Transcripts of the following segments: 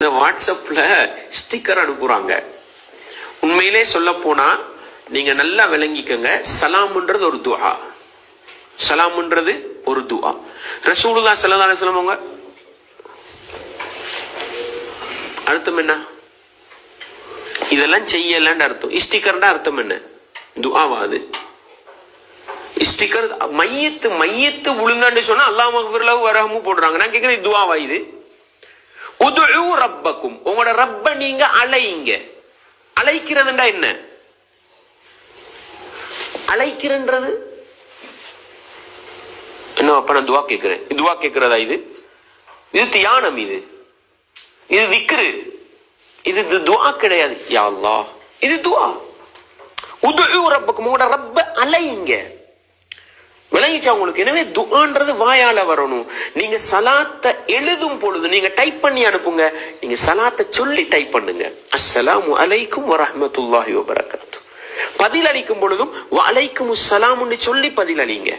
இந்த வாட்ஸ்அப்பில் ஸ்டிக்கர் அனுப்புகிறாங்க உண்மையிலே சொல்ல போனால் நீங்கள் நல்லா விளங்கிக்கங்க. சலாம்ன்றது ஒரு துவா சலாம்ன்றது ஒரு துவா ரசூலுல்லா சல்லா அலைஹி அவங்க? அர்த்தம் என்ன? இதெல்லாம் செய்யலன்னு அர்த்தம். ஸ்டிக்கர்னா அர்த்தம் என்ன? துஆவா அது. ஸ்டிக்கர் மையத்து மையத்து விழுந்தான்னு சொன்னா அல்லாஹ் மகஃபிர்லஹு வரஹமு போடுறாங்க. நான் கேட்குறேன் துவாவா துஆவா இது? உதுஉ ரப்பக்கும். உங்களோட ரப்ப நீங்க அலைங்க. அழைக்கிறதுண்டா என்ன? அழைக்கிறன்றது என்ன அப்ப நான் துவா கேட்கிறேன். துவா கேட்கிறதா இது? இது தியானம் இது. இது திக்ரு. இது துவா கிடையாது. யா இது துவா. உதுஉ ரப்பக்கும். உங்களோட ரப்ப அலைங்க. விளங்கிச்சா அவங்களுக்கு எனவே துஆன்றது வாயால வரணும். நீங்க சலாத்த எழுதும் பொழுது நீங்க டைப் பண்ணி அனுப்புங்க. நீங்க சலாத்த சொல்லி டைப் பண்ணுங்க. அஸ்ஸலாமு அலைக்கும் வரஹ்மத்துல்லாஹி வபரகாத்து. பதில் அளிக்கும் பொழுதும் வலைக்கும் சலாம்னு சொல்லி பதில் அளிங்க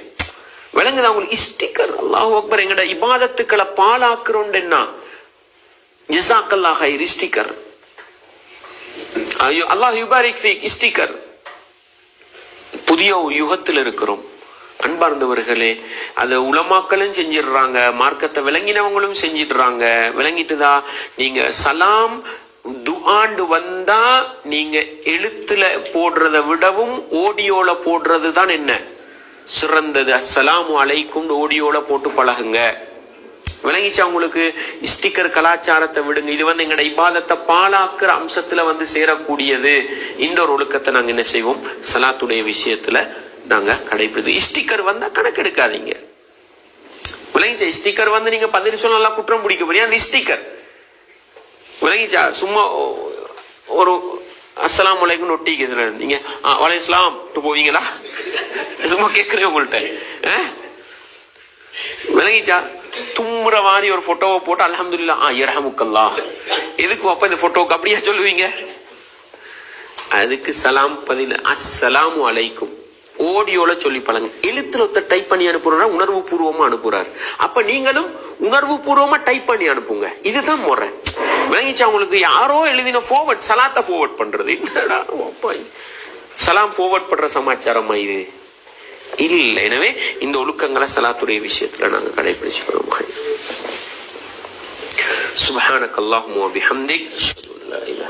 விளங்குது அவங்களுக்கு ஸ்டிக்கர் அல்லாஹ் அக்பர் எங்கட இபாதத்துக்களை பாலாக்குறோம்னா ஜிசாக்கல்லா ஹைர் ஸ்டிக்கர் ஐயோ அல்லாஹ் யுபாரிக் ஃபீக் ஸ்டிக்கர் புதிய யுகத்தில் இருக்கிறோம். அன்பார்ந்தவர்களே அதை உலமாக்களும் செஞ்சிடுறாங்க மார்க்கத்தை விளங்கினவங்களும் செஞ்சிடுறாங்க. விளங்கிட்டுதா? நீங்க சலாம் துஆண்டு வந்தா நீங்க எழுத்துல போடுறத விடவும் ஓடியோல போடுறது தான் என்ன? சிறந்தது. அஸ்ஸலாமு அலைக்கும் ஓடியோல போட்டு பழகுங்க. விளங்கிச்சா உங்களுக்கு? ஸ்டிக்கர் கலாச்சாரத்தை விடுங்க. இது வந்து எங்களோட இபாதத்தை பாலாக்குற அம்சத்துல வந்து சேரக்கூடியது. இந்த ஒரு ஒழுக்கத்தை நாங்க என்ன செய்வோம்? சலாத்துடைய விஷயத்துல நாங்க கடைபிடித்து. ஸ்டிக்கர் வந்தா கணக்கெடுக்காதீங்க விளங்கிச்சா ஸ்டிக்கர் வந்து நீங்க நிமிஷம் நல்லா குற்றம் பிடிக்க போறீங்க அந்த ஸ்டிக்கர். விளங்கிச்சா சும்மா ஒரு அஸ்ஸலாமு அலைக்கும் ஒட்டிக்க நீங்க வலைஸ்லாம் போவீங்களா? சும்மா கேட்கிறேன் உங்கள்கிட்ட ஆ? விளங்கிச்சா தும்முற மாதிரி ஒரு போட்டோவை போட்டு அலமதுல்லா ஆ இரஹமுக்கல்லா எதுக்கு அப்ப இந்த போட்டோவுக்கு அப்படியா சொல்லுவீங்க? அதுக்கு சலாம் பதில் அஸ்ஸலாமு அலைக்கும். ஓடியோல சொல்லி பழங்க எழுத்துல ஒருத்தர் டைப் பண்ணி அனுப்புறா உணர்வு பூர்வமா அனுப்புறாரு. அப்ப நீங்களும் உணர்வு பூர்வமா டைப் பண்ணி அனுப்புங்க. இதுதான் முறை. விளங்கிச்சா உங்களுக்கு யாரோ எழுதின ஃபோர்வர்ட் சலாத்த ஃபோர்வர்ட் பண்றது. சலாம் ஃபோர்வர்ட் பண்ற சமாச்சாரமா இது? இல்ல. எனவே இந்த ஒழுக்கங்களை சலாத்துடைய விஷயத்துல நாங்க கடைபிடிச்சுக்கிறோம். சுபஹானக் அல்லாஹும்ம வபிஹம்திக். அஷ்ஹது அன் லா